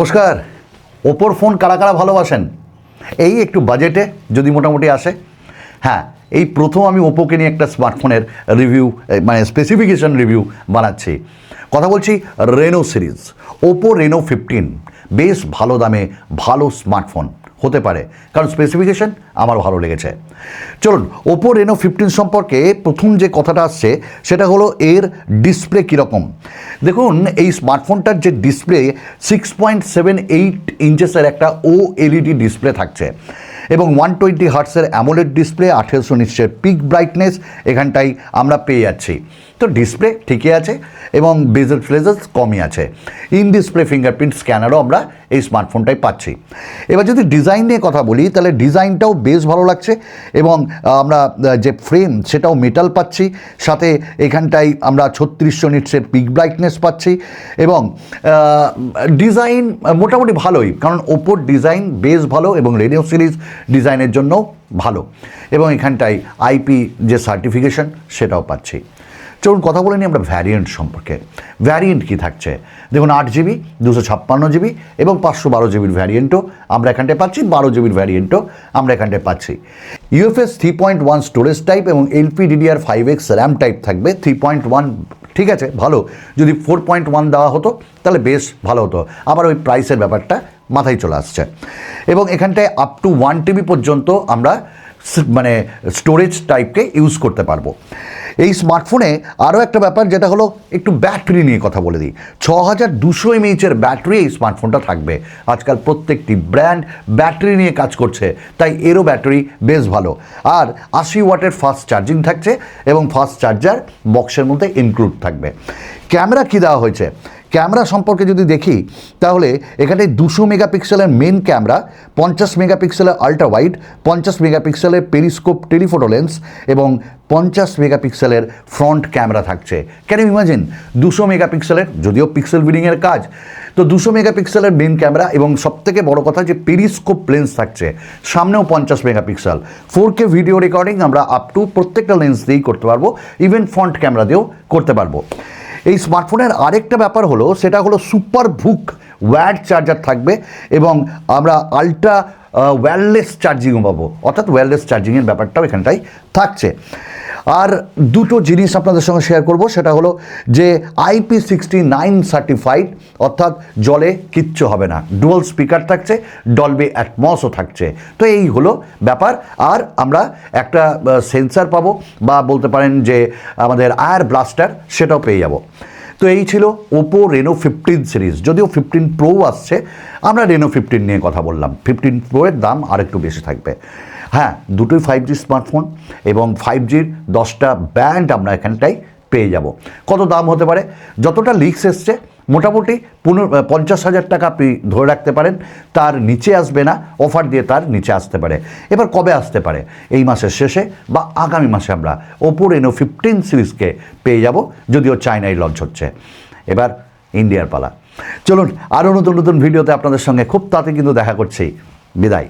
নমস্কার। ওপোর ফোন কারা কারা ভালোবাসেন? এই একটু বাজেটে যদি মোটামুটি আসে। হ্যাঁ এই প্রথম আমি ওপোকে নিয়ে একটা স্মার্টফোনের রিভিউ মানে স্পেসিফিকেশন রিভিউ বানাচ্ছি। কথা বলছি Reno series Oppo Reno fifteen বেশ ভালো দামে, ভালো স্মার্টফোন হতে পারে। কারণ স্পেসিফিকেশন আমার ভালো লেগেছে। চলুন ওপো রেনো ফিফটিন সম্পর্কে প্রথম যে কথাটা আসছে, সেটা হলো এর ডিসপ্লে কীরকম। দেখুন, এই স্মার্টফোনটার যে display six point seven eight ইঞ্চেসের একটা ও এলইডি ডিসপ্লে থাকছে এবং ওয়ান টোয়েন্টি হার্টসের অ্যামোলেড ডিসপ্লে আঠেরোশো নিশ্চের পিক ব্রাইটনেস এখানটাই আমরা পেয়ে যাচ্ছি। তো ডিসপ্লে ঠিকই আছে এবং বেজেল ফ্লেজেস কমই আছে। ইন ডিসপ্লে ফিঙ্গারপ্রিন্ট স্ক্যানারও আমরা এই স্মার্টফোনটাই পাচ্ছি। এবার যদি ডিজাইন নিয়ে কথা বলি, তাহলে ডিজাইনটাও বেশ ভালো লাগছে এবং আমরা যে ফ্রেম সেটাও মেটাল পাচ্ছি। সাথে এখানটায় আমরা ছত্রিশশো নিটসের পিক ব্রাইটনেস পাচ্ছি এবং ডিজাইন মোটামুটি ভালোই, কারণ ওপোর ডিজাইন বেশ ভালো এবং রেডিও সিরিজ ডিজাইনের জন্য ভালো। এবং এখানটায় আইপি যে সার্টিফিকেশন সেটাও পাচ্ছি। চলুন কথা বলে নিই আমরা ভ্যারিয়েন্ট সম্পর্কে। ভ্যারিয়েন্ট কী থাকছে? দেখুন, আট জিবি দুশো ছাপ্পান্ন জিবি এবং পাঁচশো বারো জিবির ভ্যারিয়েন্টও আমরা এখানটায় পাচ্ছি, বারো জিবির ভ্যারিয়েন্টও আমরা এখানটায় পাচ্ছি। UFS three point one storage type এবং LP DDR five X RAM type থাকবে থ্রি পয়েন্ট ওয়ান ঠিক আছে, ভালো। যদি ফোর পয়েন্ট ওয়ান দেওয়া হতো, তাহলে বেশ ভালো হতো। আবার ওই প্রাইসের ব্যাপারটা মাথায় চলে আসছে। এবং এখানটায় আপ টু ওয়ান টিবি পর্যন্ত আমরা মানে স্টোরেজ টাইপকে ইউজ করতে পারব। এই স্মার্টফোনে আরও একটা ব্যাপার, যেটা হলো একটু ব্যাটারি নিয়ে কথা বলে দিই। ছ হাজার দুশো এমএইচের ব্যাটারি এই স্মার্টফোনটা থাকবে। আজকাল প্রত্যেকটি ব্র্যান্ড ব্যাটারি নিয়ে কাজ করছে, তাই এরও ব্যাটারি বেশ ভালো। আর আশি ওয়াটের ফাস্ট চার্জিং থাকছে এবং ফাস্ট চার্জার বক্সের মধ্যে ইনক্লুড থাকবে। ক্যামেরা কী দেওয়া হয়েছে? ক্যামেরা সম্পর্কে যদি দেখি, তাহলে এখানে দুশো মেগাপিক্সেলের মেন ক্যামেরা, পঞ্চাশ মেগাপিক্সেলের আল্ট্রা ওয়াইড পঞ্চাশ মেগাপিক্সেলের পেরিস্কোপ টেলিফোটো লেন্স এবং পঞ্চাশ মেগাপিক্সেলের ফ্রন্ট ক্যামেরা থাকছে। ক্যান ইমাজিন দুশো মেগাপিক্সেলের, যদিও পিক্সেল বিডিংয়ের কাজ, তো দুশো মেগাপিক্সেলের মেন ক্যামেরা এবং সবথেকে বড় কথা যে পেরিস্কোপ লেন্স থাকছে, সামনেও পঞ্চাশ megapixel. Four K video recording আমরা আপ টু প্রত্যেকটা লেন্স দিয়েই করতে পারব ইভেন ফ্রন্ট ক্যামেরা দিয়েও করতে পারব। এই স্মার্টফোনের আরেকটা ব্যাপার হলো, সেটা হলো সুপার ভুক ওয়্যার চার্জার থাকবে এবং আমরা আলট্রা ওয়্যারলেস চার্জিংও পাবো। অর্থাৎ ওয়্যারলেস চার্জিংয়ের ব্যাপারটাও এখানটাই থাকছে। আর দুটো জিনিস আপনাদের সঙ্গে শেয়ার করব, সেটা হলো যে আইপি সিক্সটি নাইন সার্টিফাইড অর্থাৎ জলে কিচ্ছু হবে না। ডুয়াল স্পিকার থাকছে ডলবে অ্যাটমসও থাকছে। তো এই হলো ব্যাপার। আর আমরা একটা সেন্সার পাবো, বা বলতে পারেন যে আমাদের আয়ার ব্লাস্টার সেটাও পেয়ে যাব। তো এই ছিল ওপো রেনো ফিফটিন সিরিজ যদিও ফিফটিন প্রো আসছে, আমরা রেনো ফিফটিন নিয়ে কথা বললাম। ফিফটিন প্রোয়ের দাম আরেকটু বেশি থাকবে। হ্যাঁ দুটোই ফাইভ জি স্মার্টফোন এবং ফাইভ জির দশটা ব্যান্ড আমরা এখানটাই পেয়ে যাব। কত দাম হতে পারে? যতটা লিক্স এসছে, মোটামুটি পনেরো পঞ্চাশ হাজার টাকা আপনি ধরে রাখতে পারেন। তার নিচে আসবে না অফার দিয়ে তার নিচে আসতে পারে। এবার কবে আসতে পারে? এই মাসের শেষে বা আগামী মাসে আমরা ওপো রেনো ফিফটিন সিরিজকে পেয়ে যাব, যদিও চায়নায় লঞ্চ হচ্ছে। এবার ইন্ডিয়ার পালা। চলুন, আরও নতুন নতুন ভিডিওতে আপনাদের সঙ্গে খুব তাড়াতাড়ি কিন্তু দেখা করছি। বিদায়।